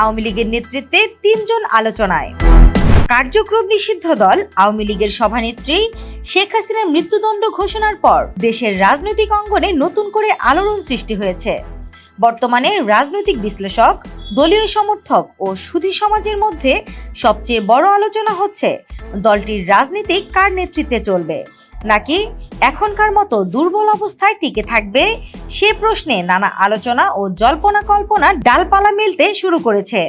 আওয়ামী লীগের নেতৃত্বে তিনজন আলোচনায়। কার্যক্রম নিষিদ্ধ দল, আওয়ামী লীগের সভানেত্রী শেখ হাসিনার মৃত্যুদণ্ড ঘোষণার পর দেশের রাজনৈতিক অঙ্গনে নতুন করে আলোড়ন সৃষ্টি হয়েছে। বর্তমানে রাজনৈতিক বিশ্লেষক, দলীয় সমর্থক ও সুধী সমাজের মধ্যে সবচেয়ে বড় আলোচনা হচ্ছে, দলটির রাজনীতি কার নেতৃত্বে চলবে? নাকি এখনকার মতো দুর্বল অবস্থায় টিকে থাকবে? সে প্রশ্নে নানা আলোচনা ও জল্পনা কল্পনা ডালপালা মিলতে শুরু করেছে।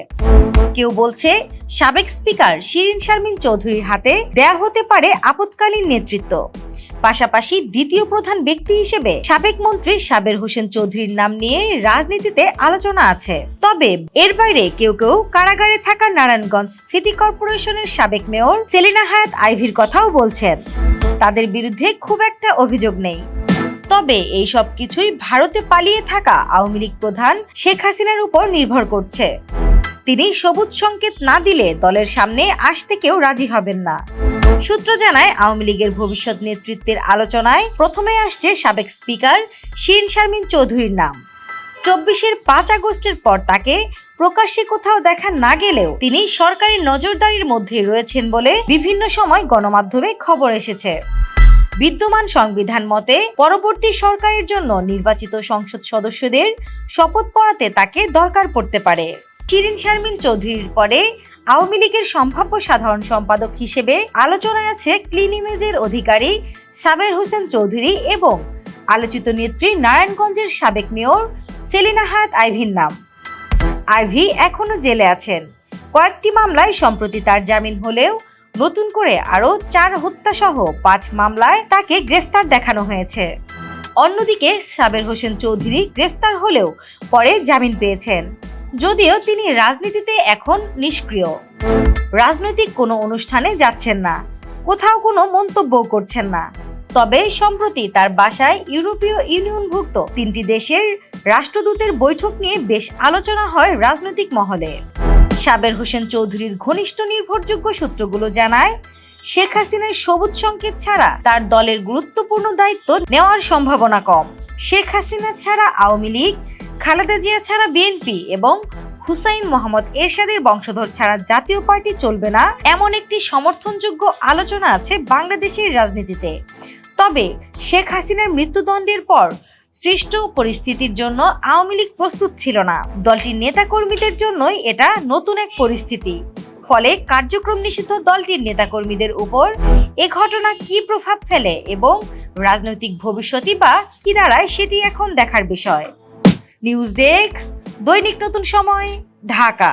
কেউ বলছে, সাবেক স্পিকার শিরিন শারমিন চৌধুরীর হাতে দেয়া হতে পারে আপৎকালীন নেতৃত্ব। পাশাপাশি দ্বিতীয় প্রধান ব্যক্তি হিসেবে সাবেক মন্ত্রী সাবের হোসেন চৌধুরীর নাম নিয়ে রাজনীতিতে আলোচনা আছে। তবে এর বাইরে কেউ কেউ কারাগারে থাকা নারায়ণগঞ্জ সিটি কর্পোরেশনের সাবেক মেয়র সেলিনা হায়াত আইভির কথাও বলছেন। তাদের বিরুদ্ধে খুব একটা অভিযোগ নেই। তবে এই সব কিছুই ভারতে পালিয়ে থাকা আওয়ামী লীগ প্রধান শেখ হাসিনার উপর নির্ভর করছে। তিনি সবুজ সংকেত না দিলে দলের সামনে আসতে কেউ রাজি হবেন না। সূত্র জানায়, আওয়ামী লীগের ভবিষ্যৎ নেতৃত্বের আলোচনায় প্রথমে আসছে সাবেক স্পিকার শিরিন শারমিন চৌধুরীর নাম। চব্বিশের পাঁচ আগস্টের পর তাকে প্রকাশ্যে কোথাও দেখা না গেলেও তিনি সরকারি নজরদারির মধ্যে রয়েছেন বলে বিভিন্ন সময় গণমাধ্যমে খবর এসেছে। বিদ্যমান সংবিধান মতে পরবর্তী সরকারের জন্য নির্বাচিত সংসদ সদস্যদের শপথ পড়াতে তাকে দরকার পড়তে পারে। শিরিন শারমিন চৌধুরীর পরে আওয়ামী লীগের সম্ভাব্য সাধারণ সম্পাদক হিসেবে আলোচনায় আছে ক্লিন ইমেজের অধিকারী সাবের হোসেন চৌধুরী এবং আলোচিত নেত্রী নারায়ণগঞ্জের সাবেক মেয়র সেলিনা হায়াত আইভির নাম। আইভি এখনও জেলে আছেন। কয়েকটি মামলায় সম্প্রতি তার জামিন হলেও নতুন করে আরও চার হত্যা সহ পাঁচ মামলায় তাকে গ্রেফতার দেখানো হয়েছে। অন্যদিকে সাবের হোসেন চৌধুরী গ্রেফতার হলেও পরে জামিন পেয়েছেন। যদিও তিনি রাজনীতিতে এখন নিষ্ক্রিয়। রাজনৈতিক কোনো অনুষ্ঠানে যাচ্ছেন না। কোথাও কোনো মন্তব্য করছেন না। তবে সম্প্রতি তার বাসায় ইউরোপীয় ইউনিয়নভুক্ত তিনটি দেশের রাষ্ট্রদূতের বৈঠক নিয়ে বেশ আলোচনা হয় রাজনৈতিক মহলে। সাবের হোসেন চৌধুরীর ঘনিষ্ঠ নির্ভরযোগ্য সূত্রগুলো জানায়, শেখ হাসিনার সবুজ সংকেত ছাড়া তার দলের গুরুত্বপূর্ণ দায়িত্ব নেওয়ার সম্ভাবনা কম। শেখ হাসিনা ছাড়া আওয়ামী লীগ, খালেদা জিয়া ছাড়া বিএনপি এবং হুসাইন মোহাম্মদ এরশাদের বংশধর ছাড়া জাতীয় পার্টি চলবে না, এমন একটি সমর্থনযোগ্য আলোচনা আছে বাংলাদেশের রাজনীতিতে। তবে শেখ হাসিনার মৃত্যুদণ্ডের পর সৃষ্ট পরিস্থিতির জন্য আওয়ামী লীগ প্রস্তুত ছিল না। দলটির নেতাকর্মীদের জন্যই এটা নতুন এক পরিস্থিতি। ফলে কার্যক্রম নিষিদ্ধ দলটির নেতাকর্মীদের উপর এ ঘটনা কি প্রভাব ফেলে এবং রাজনৈতিক ভবিষ্যৎই বা কি দাঁড়ায় সেটি এখন দেখার বিষয়। নিউজ ডেস্ক, দৈনিক নতুন সময়, ঢাকা।